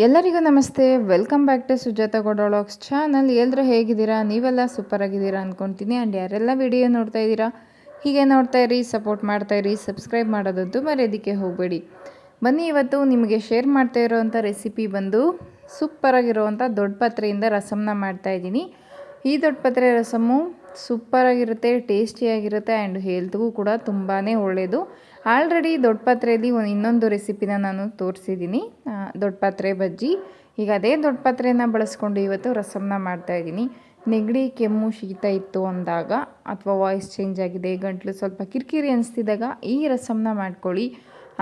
ಎಲ್ಲರಿಗೂ ನಮಸ್ತೆ. Welcome back to Sujata ಗೊಡೋಳಾಕ್ಸ್ ಚಾನಲ್ ಎಲ್ಲರೂ ಹೇಗಿದ್ದೀರಾ? ನೀವೆಲ್ಲ ಸೂಪರ್ ಆಗಿದ್ದೀರಾ ಅಂದ್ಕೊತೀನಿ ಆ್ಯಂಡ್ ಯಾರೆಲ್ಲ ವಿಡಿಯೋ ನೋಡ್ತಾ ಇದ್ದೀರಾ? ಹೀಗೆ ನೋಡ್ತಾ ಇರಿ ಸಪೋರ್ಟ್ ಮಾಡ್ತಾ ಇರಿ ಸಬ್ಸ್ಕ್ರೈಬ್ ಮಾಡೋದಂತೂ ಮರೆಯೋದಕ್ಕೆ ಹೋಗಬೇಡಿ. ಬನ್ನಿ, ಇವತ್ತು ನಿಮಗೆ ಶೇರ್ ಮಾಡ್ತಾ ಇರೋವಂಥ ರೆಸಿಪಿ ಬಂದು ಸೂಪರಾಗಿರುವಂಥ ದೊಡ್ಡ ಪಾತ್ರೆಯಿಂದ ಮಾಡ್ತಾ ಇದ್ದೀನಿ. ಈ ದೊಡ್ಡ ಪಾತ್ರೆ ರಸಮ್ಮು ಸೂಪರಾಗಿರುತ್ತೆ, ಟೇಸ್ಟಿಯಾಗಿರುತ್ತೆ ಆ್ಯಂಡ್ ಹೆಲ್ತ್ಗೂ ಕೂಡ ತುಂಬಾ ಒಳ್ಳೆಯದು ಆಲ್ರೆಡಿ ದೊಡ್ಡ ಒಂದು ಇನ್ನೊಂದು ರೆಸಿಪಿನ ನಾನು ತೋರಿಸಿದ್ದೀನಿ. ದೊಡ್ಡ ಪಾತ್ರೆ ಬಜ್ಜಿ. ಈಗ ಅದೇ ದೊಡ್ಡ ಪಾತ್ರೆನ ಬಳಸ್ಕೊಂಡು ಇವತ್ತು ರಸಮ್ನ ಮಾಡ್ತಾಯಿದ್ದೀನಿ ನೆಗಡಿ, ಕೆಮ್ಮು, ಶೀತ ಇತ್ತು ಅಂದಾಗ ಅಥವಾ ವಾಯ್ಸ್ ಚೇಂಜ್ ಆಗಿದೆ, ಗಂಟ್ಲು ಸ್ವಲ್ಪ ಕಿರಿಕಿರಿ ಅನಿಸ್ತಿದ್ದಾಗ ಈ ರಸಮ್ನ ಮಾಡ್ಕೊಳ್ಳಿ.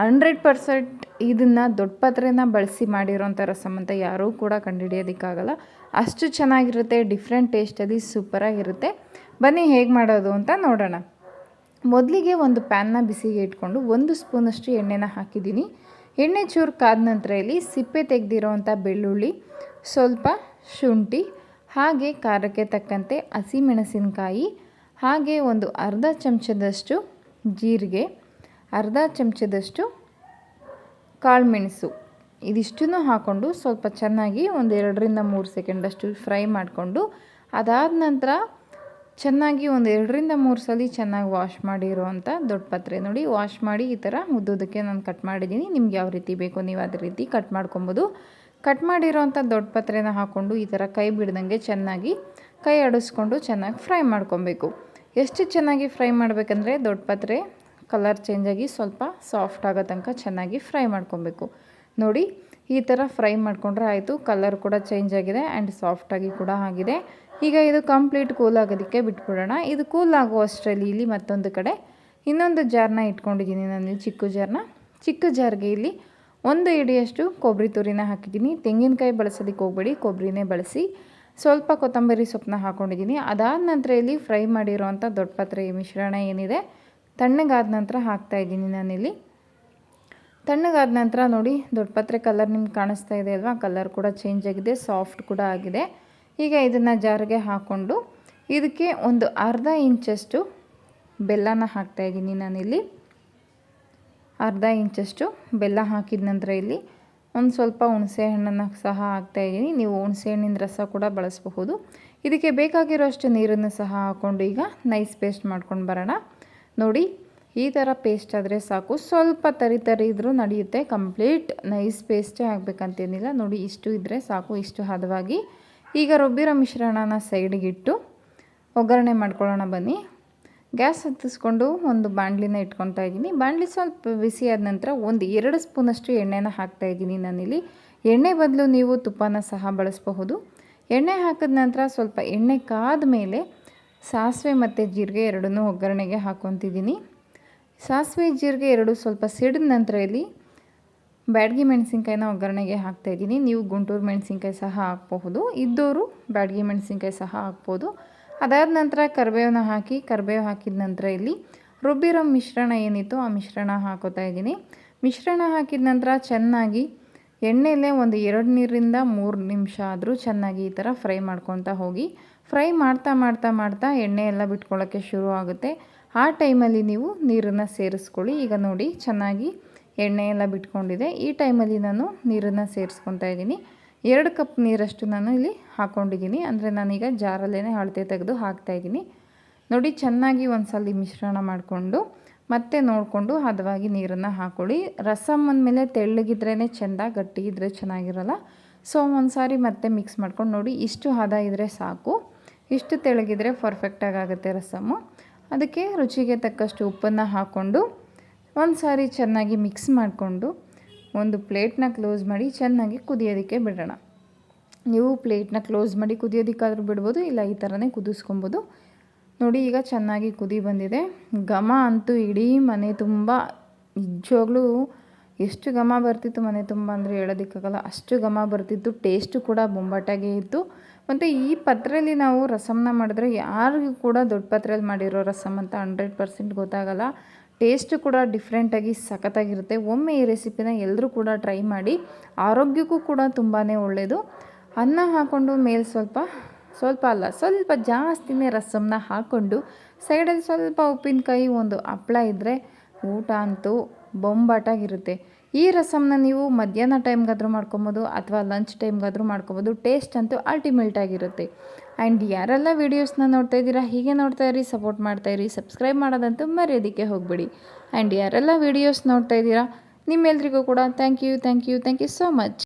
ಹಂಡ್ರೆಡ್ ಪರ್ಸೆಂಟ್ ಇದನ್ನು ದೊಡ್ಡ ಪಾತ್ರೆನ ಬಳಸಿ ಮಾಡಿರೋಂಥ ರಸಮ್ ಅಂತ ಯಾರೂ ಕೂಡ ಕಂಡುಹಿಡಿಯೋದಕ್ಕಾಗಲ್ಲ. ಅಷ್ಟು ಚೆನ್ನಾಗಿರುತ್ತೆ, ಡಿಫ್ರೆಂಟ್ ಟೇಸ್ಟಲ್ಲಿ ಸೂಪರಾಗಿರುತ್ತೆ. ಬನ್ನಿ ಹೇಗೆ ಮಾಡೋದು ಅಂತ ನೋಡೋಣ. ಮೊದಲಿಗೆ ಒಂದು ಪ್ಯಾನ್ನ ಬಿಸಿಗೆ ಇಟ್ಕೊಂಡು ಒಂದು ಸ್ಪೂನಷ್ಟು ಎಣ್ಣೆನ ಹಾಕಿದ್ದೀನಿ. ಎಣ್ಣೆ ಚೂರು ಕಾದ ನಂತರ ಇಲ್ಲಿ ಸಿಪ್ಪೆ ತೆಗೆದಿರೋವಂಥ ಬೆಳ್ಳುಳ್ಳಿ, ಸ್ವಲ್ಪ ಶುಂಠಿ, ಹಾಗೆ ಖಾರಕ್ಕೆ ತಕ್ಕಂತೆ ಹಸಿಮೆಣಸಿನಕಾಯಿ, ಹಾಗೆ ಒಂದು ಅರ್ಧ ಚಮಚದಷ್ಟು ಜೀರಿಗೆ, ಅರ್ಧ ಚಮಚದಷ್ಟು ಕಾಳುಮೆಣಸು. ಇದಿಷ್ಟನ್ನು ಹಾಕ್ಕೊಂಡು ಸ್ವಲ್ಪ ಚೆನ್ನಾಗಿ ಒಂದು ಎರಡರಿಂದ ಮೂರು ಸೆಕೆಂಡಷ್ಟು ಫ್ರೈ ಮಾಡಿಕೊಂಡು ಅದಾದ ನಂತರ ಚೆನ್ನಾಗಿ ಒಂದು ಎರಡರಿಂದ ಮೂರು ಸಲ ಚೆನ್ನಾಗಿ ವಾಶ್ ಮಾಡಿರುವಂಥ ದೊಡ್ಡ ಪಾತ್ರೆ ನೋಡಿ. ವಾಶ್ ಮಾಡಿ ಈ ಥರ ಉದ್ದುದಕ್ಕೆ ನಾನು ಕಟ್ ಮಾಡಿದ್ದೀನಿ ನಿಮ್ಗೆ ಯಾವ ರೀತಿ ಬೇಕು ನೀವು ಅದೇ ರೀತಿ ಕಟ್ ಮಾಡ್ಕೊಬೋದು. ಕಟ್ ಮಾಡಿರೋವಂಥ ದೊಡ್ಡ ಪಾತ್ರೆನ ಹಾಕ್ಕೊಂಡು ಈ ಥರ ಕೈ ಬಿಡ್ದಂಗೆ ಚೆನ್ನಾಗಿ ಕೈ ಅಡಿಸ್ಕೊಂಡು ಚೆನ್ನಾಗಿ ಫ್ರೈ ಮಾಡ್ಕೊಬೇಕು. ಎಷ್ಟು ಚೆನ್ನಾಗಿ ಫ್ರೈ ಮಾಡಬೇಕಂದ್ರೆ ದೊಡ್ಡ ಪಾತ್ರೆ ಕಲರ್ ಚೇಂಜಾಗಿ ಸ್ವಲ್ಪ ಸಾಫ್ಟ್ ಆಗೋ ತನಕ ಚೆನ್ನಾಗಿ ಫ್ರೈ ಮಾಡ್ಕೊಬೇಕು. ನೋಡಿ ಈ ಥರ ಫ್ರೈ ಮಾಡಿಕೊಂಡ್ರೆ ಆಯಿತು, ಕಲರ್ ಕೂಡ ಚೇಂಜ್ ಆಗಿದೆ ಆ್ಯಂಡ್ ಸಾಫ್ಟಾಗಿ ಕೂಡ ಆಗಿದೆ. ಈಗ ಇದು ಕಂಪ್ಲೀಟ್ ಕೂಲ್ ಆಗೋದಕ್ಕೆ ಬಿಟ್ಬಿಡೋಣ. ಇದು ಕೂಲ್ ಆಗೋ ಅಷ್ಟರಲ್ಲಿ ಇಲ್ಲಿ ಮತ್ತೊಂದು ಕಡೆ ಇನ್ನೊಂದು ಜಾರ್ನ ಇಟ್ಕೊಂಡಿದ್ದೀನಿ ನಾನು ಚಿಕ್ಕ ಜಾರ್ನ. ಚಿಕ್ಕ ಜಾರ್ಗೆ ಇಲ್ಲಿ ಒಂದು ಇಡಿಯಷ್ಟು ಕೊಬ್ಬರಿ ತುರಿನ ಹಾಕಿದ್ದೀನಿ. ತೆಂಗಿನಕಾಯಿ ಬಳಸೋದಕ್ಕೆ ಹೋಗ್ಬೇಡಿ, ಕೊಬ್ಬರಿನೇ ಬಳಸಿ. ಸ್ವಲ್ಪ ಕೊತ್ತಂಬರಿ ಸೊಪ್ಪನ್ನ ಹಾಕ್ಕೊಂಡಿದ್ದೀನಿ ಅದಾದ ನಂತರ ಇಲ್ಲಿ ಫ್ರೈ ಮಾಡಿರೋವಂಥ ದೊಡ್ಡ ಪಾತ್ರೆ ಮಿಶ್ರಣ ಏನಿದೆ, ತಣ್ಣಗಾದ ನಂತರ ಹಾಕ್ತಾಯಿದ್ದೀನಿ ನಾನಿಲ್ಲಿ. ತಣ್ಣಗಾದ ನಂತರ ನೋಡಿ, ದೊಡ್ಡ ಪತ್ರೆ ಕಲರ್ ನಿಮ್ಗೆ ಕಾಣಿಸ್ತಾ ಇದೆ ಅಲ್ವಾ? ಕಲರ್ ಕೂಡ ಚೇಂಜ್ ಆಗಿದೆ ಸಾಫ್ಟ್ ಕೂಡ ಆಗಿದೆ. ಈಗ ಇದನ್ನು ಜಾರಿಗೆ ಹಾಕ್ಕೊಂಡು ಇದಕ್ಕೆ ಒಂದು ಅರ್ಧ ಇಂಚಷ್ಟು ಬೆಲ್ಲನ ಹಾಕ್ತಾ ಹಾಕ್ತಾಯಿದ್ದೀನಿ ನಾನಿಲ್ಲಿ. ಅರ್ಧ ಇಂಚಷ್ಟು ಬೆಲ್ಲ ಹಾಕಿದ ನಂತರ ಇಲ್ಲಿ ಒಂದು ಸ್ವಲ್ಪ ಹುಣಸೆ ಹಣ್ಣನ್ನು ಸಹ ಹಾಕ್ತಾಯಿದ್ದೀನಿ ನೀವು ಹುಣಸೆ ಹಣ್ಣಿನ ರಸ ಕೂಡ ಬಳಸಬಹುದು. ಇದಕ್ಕೆ ಬೇಕಾಗಿರೋಷ್ಟು ನೀರನ್ನು ಸಹ ಹಾಕ್ಕೊಂಡು ಈಗ ನೈಸ್ ಪೇಸ್ಟ್ ಮಾಡ್ಕೊಂಡು ಬರೋಣ. ನೋಡಿ ಈ ಥರ ಪೇಸ್ಟ್ ಆದರೆ ಸಾಕು. ಸ್ವಲ್ಪ ತರಿ ತರಿ ಇದ್ರೂ ನಡೆಯುತ್ತೆ. ಕಂಪ್ಲೀಟ್ ನೈಸ್ ಪೇಸ್ಟೇ ಆಗಬೇಕಂತೇನಿಲ್ಲ. ನೋಡಿ, ಇಷ್ಟು ಇದ್ದರೆ ಸಾಕು, ಇಷ್ಟು ಹದವಾಗಿ. ಈಗ ರುಬ್ಬಿರೋ ಮಿಶ್ರಣನ ಸೈಡಿಗಿಟ್ಟು ಒಗ್ಗರಣೆ ಮಾಡ್ಕೊಳ್ಳೋಣ ಬನ್ನಿ. ಗ್ಯಾಸ್ ಹತ್ತಿಸ್ಕೊಂಡು ಒಂದು ಬಾಣಲಿನ ಇಟ್ಕೊತಾ ಇದ್ದೀನಿ. ಬಾಣಲಿ ಸ್ವಲ್ಪ ಬಿಸಿ ಆದ ನಂತರ ಒಂದು ಎರಡು ಸ್ಪೂನಷ್ಟು ಎಣ್ಣೆನ ಹಾಕ್ತಾ ಇದ್ದೀನಿ ನಾನಿಲ್ಲಿ. ಎಣ್ಣೆ ಬದಲು ನೀವು ತುಪ್ಪನ ಸಹ ಬಳಸಬಹುದು. ಎಣ್ಣೆ ಹಾಕಿದ ನಂತರ ಸ್ವಲ್ಪ ಎಣ್ಣೆ ಕಾದ ಮೇಲೆ ಸಾಸಿವೆ ಮತ್ತು ಜೀರಿಗೆ ಎರಡನ್ನೂ ಒಗ್ಗರಣೆಗೆ ಹಾಕ್ಕೊತಿದ್ದೀನಿ. ಸಾಸಿವೆ ಜೀರಿಗೆ ಎರಡು ಸ್ವಲ್ಪ ಸಿಡಿದ ನಂತರ ಇಲ್ಲಿ ಬ್ಯಾಡ್ಗಿ ಮೆಣಸಿನ್ಕಾಯಿನ ಒಗ್ಗರಣೆಗೆ ಹಾಕ್ತಾಯಿದ್ದೀನಿ ನೀವು ಗುಂಟೂರು ಮೆಣಸಿನ್ಕಾಯಿ ಸಹ ಹಾಕಬಹುದು. ಇದ್ದವರು ಬ್ಯಾಡ್ಗಿ ಮೆಣಸಿನ್ಕಾಯಿ ಸಹ ಹಾಕ್ಬೋದು. ಅದಾದ ನಂತರ ಕರಿಬೇವನ್ನ ಹಾಕಿ, ಕರಿಬೇವು ಹಾಕಿದ ನಂತರ ಇಲ್ಲಿ ರುಬ್ಬಿರೋ ಮಿಶ್ರಣ ಏನಿತ್ತು ಆ ಮಿಶ್ರಣ ಹಾಕೋತಾ ಇದ್ದೀನಿ. ಮಿಶ್ರಣ ಹಾಕಿದ ನಂತರ ಚೆನ್ನಾಗಿ ಎಣ್ಣೆಯಲ್ಲೇ ಒಂದು ಎರಡು ನೀರಿಂದ ಮೂರು ನಿಮಿಷ ಆದರೂ ಚೆನ್ನಾಗಿ ಈ ಥರ ಫ್ರೈ ಮಾಡ್ಕೊತಾ ಹೋಗಿ ಫ್ರೈ ಮಾಡ್ತಾ ಮಾಡ್ತಾ ಮಾಡ್ತಾ ಎಣ್ಣೆ ಎಲ್ಲ ಬಿಟ್ಕೊಳ್ಳೋಕ್ಕೆ ಶುರು ಆಗುತ್ತೆ. ಆ ಟೈಮಲ್ಲಿ ನೀವು ನೀರನ್ನು ಸೇರಿಸ್ಕೊಳ್ಳಿ. ಈಗ ನೋಡಿ, ಚೆನ್ನಾಗಿ ಎಣ್ಣೆ ಎಲ್ಲ ಬಿಟ್ಕೊಂಡಿದೆ. ಈ ಟೈಮಲ್ಲಿ ನಾನು ನೀರನ್ನು ಸೇರಿಸ್ಕೊತಾ ಇದ್ದೀನಿ. ಎರಡು ಕಪ್ ನೀರಷ್ಟು ನಾನು ಇಲ್ಲಿ ಹಾಕ್ಕೊಂಡಿದ್ದೀನಿ ಅಂದರೆ ನಾನೀಗ ಜಾರಲ್ಲೇ ಅಳತೆ ತೆಗೆದು ಹಾಕ್ತಾಯಿದ್ದೀನಿ ನೋಡಿ, ಚೆನ್ನಾಗಿ ಒಂದು ಸಲ ಮಿಶ್ರಣ ಮಾಡಿಕೊಂಡು ಮತ್ತೆ ನೋಡಿಕೊಂಡು ಹದವಾಗಿ ನೀರನ್ನು ಹಾಕ್ಕೊಳ್ಳಿ ರಸಮ್ ಅಂದಮೇಲೆ ತೆಳ್ಳಗಿದ್ರೇ ಚೆಂದ ಗಟ್ಟಿ ಇದ್ದರೆ ಚೆನ್ನಾಗಿರಲ್ಲ. ಸೊ ಒಂದು ಸಾರಿ ಮತ್ತೆ ಮಿಕ್ಸ್ ಮಾಡ್ಕೊಂಡು ನೋಡಿ, ಇಷ್ಟು ಹದ ಇದ್ದರೆ ಸಾಕು. ಇಷ್ಟು ತೆಳಗಿದ್ರೆ ಪರ್ಫೆಕ್ಟಾಗಿ ಆಗುತ್ತೆ ರಸಮ್ಮು. ಅದಕ್ಕೆ ರುಚಿಗೆ ತಕ್ಕಷ್ಟು ಉಪ್ಪನ್ನು ಹಾಕ್ಕೊಂಡು ಒಂದು ಸಾರಿ ಚೆನ್ನಾಗಿ ಮಿಕ್ಸ್ ಮಾಡಿಕೊಂಡು ಒಂದು ಪ್ಲೇಟ್ನ ಕ್ಲೋಸ್ ಮಾಡಿ ಚೆನ್ನಾಗಿ ಕುದಿಯೋದಕ್ಕೆ ಬಿಡೋಣ. ನೀವು ಪ್ಲೇಟ್ನ ಕ್ಲೋಸ್ ಮಾಡಿ ಕುದಿಯೋದಕ್ಕಾದರೂ ಬಿಡ್ಬೋದು, ಇಲ್ಲ ಈ ಥರನೇ ಕುದಿಸ್ಕೊಬೋದು. ನೋಡಿ, ಈಗ ಚೆನ್ನಾಗಿ ಕುದಿ ಬಂದಿದೆ. ಘಮ ಅಂತೂ ಇಡೀ ಮನೆ ತುಂಬ, ನಿಜವಾಗ್ಲೂ ಎಷ್ಟು ಘಮ ಬರ್ತಿತ್ತು ಮನೆ ತುಂಬ ಅಂದರೆ ಹೇಳೋದಕ್ಕಾಗಲ್ಲ. ಅಷ್ಟು ಘಮ ಬರ್ತಿತ್ತು ಟೇಸ್ಟು ಕೂಡ ಬೊಂಬಾಟಾಗೇ ಇತ್ತು. ಮತ್ತು ಈ ಪತ್ರೆಯಲ್ಲಿ ನಾವು ರಸಮ್ನ ಮಾಡಿದ್ರೆ ಯಾರಿಗೂ ಕೂಡ ದೊಡ್ಡ ಪತ್ರೆಯಲ್ಲಿ ಮಾಡಿರೋ ರಸಮ್ ಅಂತ ಹಂಡ್ರೆಡ್ ಪರ್ಸೆಂಟ್ ಗೊತ್ತಾಗಲ್ಲ. ಟೇಸ್ಟು ಕೂಡ ಡಿಫ್ರೆಂಟಾಗಿ ಸಖತ್ತಾಗಿರುತ್ತೆ. ಒಮ್ಮೆ ಈ ರೆಸಿಪಿನ ಎಲ್ಲರೂ ಕೂಡ ಟ್ರೈ ಮಾಡಿ. ಆರೋಗ್ಯಕ್ಕೂ ಕೂಡ ತುಂಬಾ ಒಳ್ಳೆಯದು ಅನ್ನ ಹಾಕ್ಕೊಂಡು ಮೇಲೆ ಸ್ವಲ್ಪ ಸ್ವಲ್ಪ ಅಲ್ಲ, ಸ್ವಲ್ಪ ಜಾಸ್ತಿನೇ ರಸಮ್ನ ಹಾಕ್ಕೊಂಡು ಸೈಡಲ್ಲಿ ಸ್ವಲ್ಪ ಉಪ್ಪಿನಕಾಯಿ ಒಂದು ಹಪ್ಪಳ ಇದ್ದರೆ ಊಟ ಅಂತೂ ಬೊಂಬಾಟಾಗಿರುತ್ತೆ. ಈ ರಸಮ್ನ ನೀವು ಮಧ್ಯಾಹ್ನ ಟೈಮ್ಗಾದರೂ ಮಾಡ್ಕೊಬೋದು ಅಥವಾ ಲಂಚ್ ಟೈಮ್ಗಾದರೂ ಮಾಡ್ಕೊಬೋದು, ಟೇಸ್ಟ್ ಅಂತೂ ಅಲ್ಟಿಮೇಟ್ ಆಗಿರುತ್ತೆ ಆ್ಯಂಡ್ ಯಾರೆಲ್ಲ ವೀಡಿಯೋಸ್ನ ನೋಡ್ತಾ ಇದ್ದೀರಾ, ಹೀಗೆ ನೋಡ್ತಾ ಇರಿ, ಸಪೋರ್ಟ್ ಮಾಡ್ತಾ ಇರಿ, ಸಬ್ಸ್ಕ್ರೈಬ್ ಮಾಡೋದಂತೂ ಮರೆಯೋದಕ್ಕೆ ಹೋಗಬೇಡಿ. ಆ್ಯಂಡ್ ಯಾರೆಲ್ಲ ವೀಡಿಯೋಸ್ ನೋಡ್ತಾ ಇದ್ದೀರಾ, ನಿಮ್ಮೆಲ್ರಿಗೂ ಕೂಡ thank you thank you thank you so much.